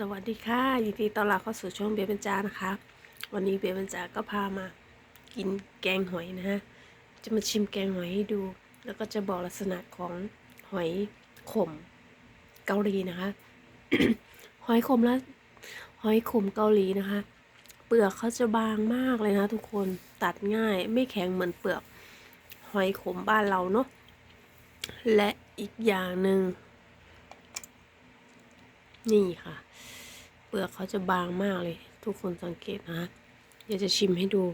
สวัสดีค่ะยินดีต้อนรับเข้าสู่ช่องเบียร์บรรจานะคะ วันนี้เบียร์บรรจาก็พามากินแกงหอยนะฮะจะมาชิมแกงหอยให้ดู แล้วก็จะบอกลักษณะของหอยขมเกาหลีนะคะ หอยขมแล้วหอยขมเกาหลีนะคะ เปลือกเขาจะบางมากเลยนะ ทุกคนตัดง่ายไม่แข็งเหมือนเปลือก หอยขมบ้านเราเนาะและอีกอย่างหนึ่ง นี่ค่ะ เปลือกเขาจะบางมากเลย ทุกคนสังเกตนะเดี๋ยวจะชิมให้ดู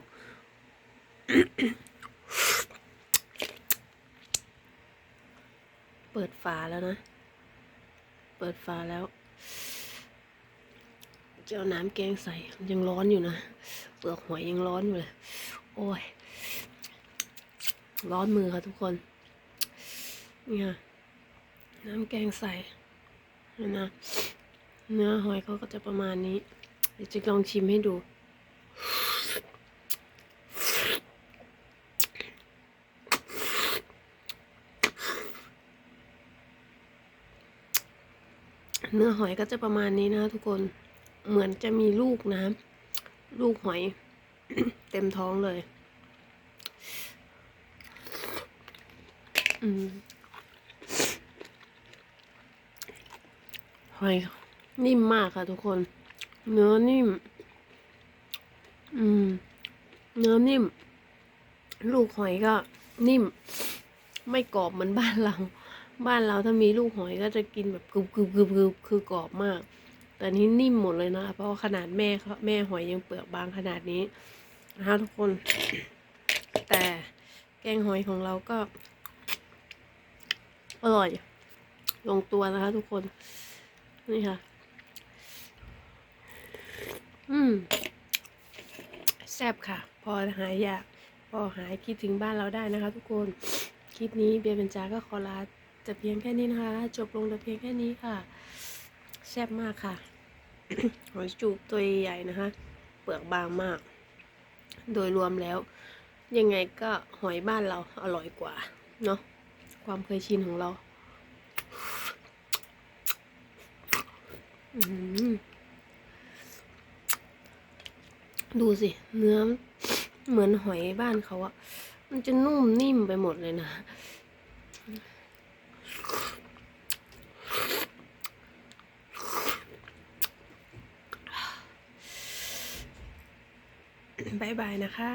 เปิดฝาแล้วนะ เปิดฝาแล้วจะเอาน้ำแกงใส่ยังร้อนอยู่นะ เปลือกหอยยังร้อนอยู่เลย โอ้ย ร้อนมือค่ะทุกคนนี่ค่ะน้ำแกงใส่นะ เนื้อหอยเขาก็จะประมาณนี้ เดี๋ยวจะลองชิมให้ดู เนื้อหอยก็จะประมาณนี้นะทุกคน เหมือนจะมีลูกนะ ลูกหอย เต็มท้องเลย อืมหอย นิ่มมากค่ะทุกคน เนื้อนิ่ม อืม เนื้อนิ่ม ลูกหอยก็นิ่ม ไม่กรอบเหมือนบ้านเรา บ้านเราถ้ามีลูกหอยก็จะกินแบบกรึบกรึบกรึบกรึบคือกรอบมาก แต่นี้นิ่มหมดเลยนะ เพราะว่าขนาดแม่เขาแม่หอยยังเปลือกบางขนาดนี้นะคะทุกคน แต่แกงหอยของเราก็ อร่อย ลงตัวนะคะทุกคน นี่ค่ะ อืมแซ่บค่ะ พอหายอยาก พอหายคิดถึงบ้านเราได้นะคะ ทุกคน คลิปนี้เบียร์เบญจาก็ขอลาจะเพียงแค่นี้นะคะ จบลงแต่เพียงแค่นี้ค่ะ แซ่บมากค่ะ หอยจูบตัวใหญ่นะคะ เปลือกบางมาก โดยรวมแล้ว ยังไงก็หอยบ้านเราอร่อยกว่า เนาะความเคยชินของเรา อืม ดูสิ เนื้อเหมือนหอยบ้านเขาอะมันจะนุ่มนิ่มไปหมดเลยนะ บายบายนะคะ